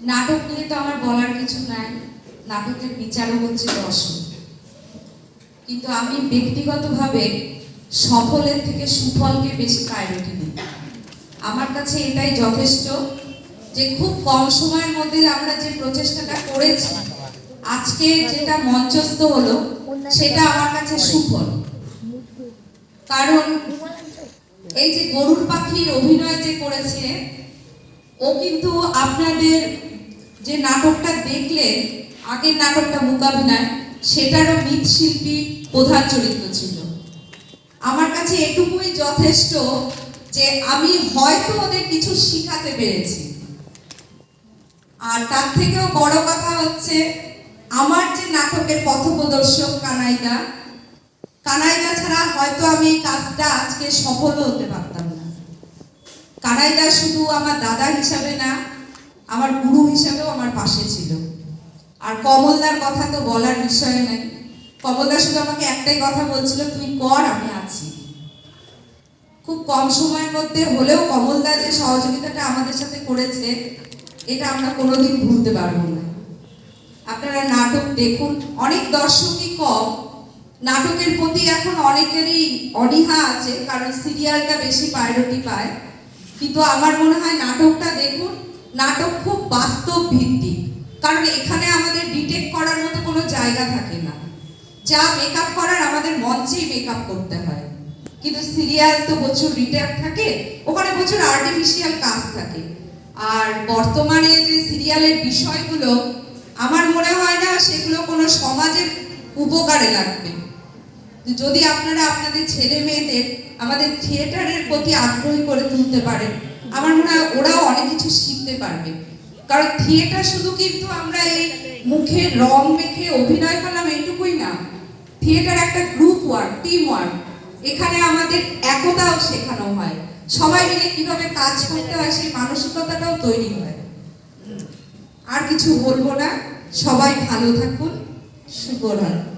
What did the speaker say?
নাটক নিয়ে তো আমার বলার কিছু নাই। নাটকের বিচারও হচ্ছে দর্শক কিন্তু আমি ব্যক্তিগতভাবে সফলের থেকে সুফলকে বেশি প্রায়োরিটি দিই আমার কাছে এটাই যথেষ্ট যে খুব কম সময়ের মধ্যে আমরা যে প্রচেষ্টাটা করেছি, আজকে যেটা মঞ্চস্থ হলো, সেটা আমার কাছে সুফল। কারণ এই যে গরুর পাখির অভিনয় যে করেছে ও কিন্তু আপনাদের যে নাটকটা দেখলেন, আগের নাটকটা মোকাবিলায়, সেটারও মৃৎশিল্পী প্রধান চরিত্র ছিল। আমার কাছে এটুকুই যথেষ্ট যে আমি হয়তো ওদের কিছু শিখাতে পেরেছি। আর তার থেকেও বড় কথা হচ্ছে, আমার যে নাটকের পথপ্রদর্শক কানাইদা কানাইদা ছাড়া হয়তো আমি কাজটা আজকে সফলও হতে না। কানাইদা শুধু আমার দাদা হিসাবে না, আমার গুরু হিসাবেও আমার পাশে ছিল। আর কমলদার কথা তো বলার বিষয় নাই কমলদা শুধু আমাকে একটাই কথা বলছিল, তুই কর, আমি আছি। খুব কম সময়ের মধ্যে হলেও কমলদা যে সহযোগিতাটা আমাদের সাথে করেছে, এটা আমরা কোনোদিন ভুলতে পারব না। আপনারা নাটক দেখুন, অনেক দর্শকই কম। নাটকের প্রতি এখন অনেকেরই অনীহা আছে, কারণ সিরিয়ালটা বেশি প্রায়োরিটি পায়। কিন্তু আমার মনে হয় নাটকটা দেখুন, নাটক খুব বাস্তব ভিত্তিক। কারণ এখানে আমাদের ডিটেক্ট করার মতো কোনো জায়গা থাকে না। যা মেকআপ করার আমাদের মঞ্চেই মেকআপ করতে হয়। কিন্তু সিরিয়াল তো প্রচুর রিটেক থাকে, ওখানে প্রচুর আর্টিফিশিয়াল কাজ থাকে। আর বর্তমানে যে সিরিয়ালের বিষয়গুলো, আমার মনে হয় না সেগুলো কোনো সমাজের উপকারে লাগবে। যদি আপনারা আপনাদের ছেলে মেয়েদের আমাদের থিয়েটারের প্রতি আগ্রহী করে তুলতে পারেন, আমার মনে হয় ওরাও অনেক কিছু শিখতে পারবে। কারণ থিয়েটার শুধু কিন্তু আমরা এই মুখে রং মেখে অভিনয় করলাম এইটুকুই না। থিয়েটার একটা গ্রুপ ওয়ার্ক টিম ওয়ার্ক এখানে আমাদের একতাও শেখানো হয়। সবাই মিলে কীভাবে কাজ করতে হয় সেই মানসিকতাটাও তৈরি হয়। আর কিছু বলব না, সবাই ভালো থাকুন শুভরাত্রি